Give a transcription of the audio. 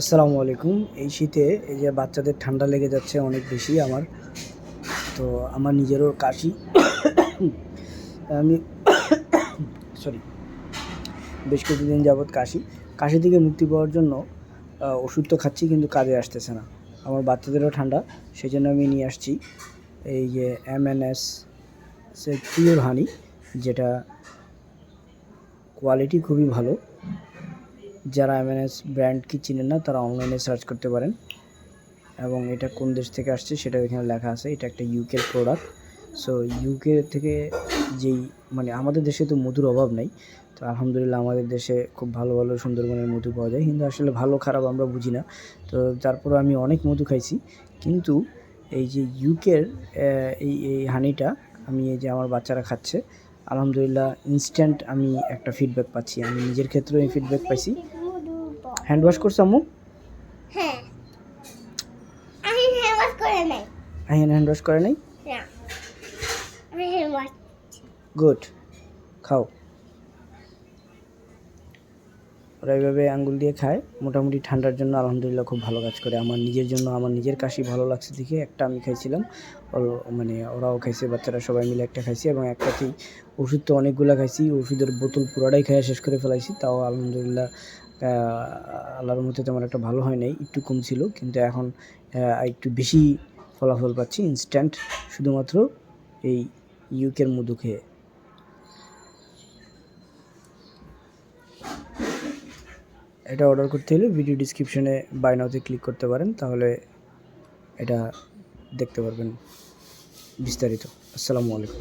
আসসালামু আলাইকুম। এই শীতে এই যে বাচ্চাদের ঠান্ডা লেগে যাচ্ছে অনেক বেশি আমার। তো আমার নিজেরও কাশি। আমি সরি, বেশ কিছুদিন যাবৎ কাশি। কাশি থেকে মুক্তি পাওয়ার জন্য ওষুধ তো খাচ্ছি কিন্তু কাজে আসতেছে না। আমার বাচ্চাদেরও ঠান্ডা সেই জন্য আমি নিয়ে আসছি। এই যে M N S pure honey যেটা কোয়ালিটি খুবই ভালো। যারা এমএনএস ব্র্যান্ড কি চিনেন না, তারা অনলাইনে সার্চ করতে পারেন। এবং এটা কোন দেশ থেকে আসছে সেটা এখানে লেখা আছে। এটা একটা ইউকের প্রোডাক্ট সো ইউকে থেকে যেই মানে আমাদের দেশে তো মধুর অভাব নেই। তো আলহামদুলিল্লাহ আমাদের দেশে খুব ভালো ভালো সুন্দরবনের মধু পাওয়া যায়। কিন্তু আসলে ভালো, খারাপ আমরা বুঝি না। তো তারপরে আমি অনেক মধু খাইছি। কিন্তু এই যে ইউকের এই এই হানিটা আমি এই যে আমার বাচ্চারা খাচ্ছে, আলহামদুলিল্লাহ ইনস্ট্যান্ট আমি একটা ফিডব্যাক পাচ্ছি। আমি নিজের ক্ষেত্রেও এই ফিডব্যাক পাইছি। হ্যান্ড ওয়াশ করছ আম্মু? হ্যাঁ। আমি হ্যান্ড ওয়াশ করে নাই। হ্যান্ড হ্যান্ড ওয়াশ করে নাই? না। আমি হ্যান্ড ওয়াশ গুড খাও। ওরা এইভাবে আঙ্গুল দিয়ে খায়। মোটামুটি ঠান্ডার জন্য আলহামদুলিল্লাহ খুব ভালো কাজ করে। আমার নিজের জন্য আমার নিজের কাশি ভালো লাগছে দেখে একটা আমি খাইছিলাম। মানে ওরাও খাইছে, বাচ্চারা সবাই মিলে একটা খাইছি এবং একটাতেই ওষুধ তো অনেকগুলো খাইছি, ওষুধের বোতল পুরোটাই খাইয়া শেষ করে ফেলাইছি। তাও আলহামদুলিল্লাহ আল্লাহর মধ্যে তেমন একটা ভালো হয় নাই, একটু কম ছিল। কিন্তু এখন একটু বেশি ফলাফল পাচ্ছি ইনস্ট্যান্ট শুধুমাত্র এই ইউকের মধু খেয়ে। এটা অর্ডার করতে হলে ভিডিও ডিসক্রিপশনে বাইনাওতে ক্লিক করতে পারেন, তাহলে এটা দেখতে পারবেন বিস্তারিত। আসসালামু আলাইকুম।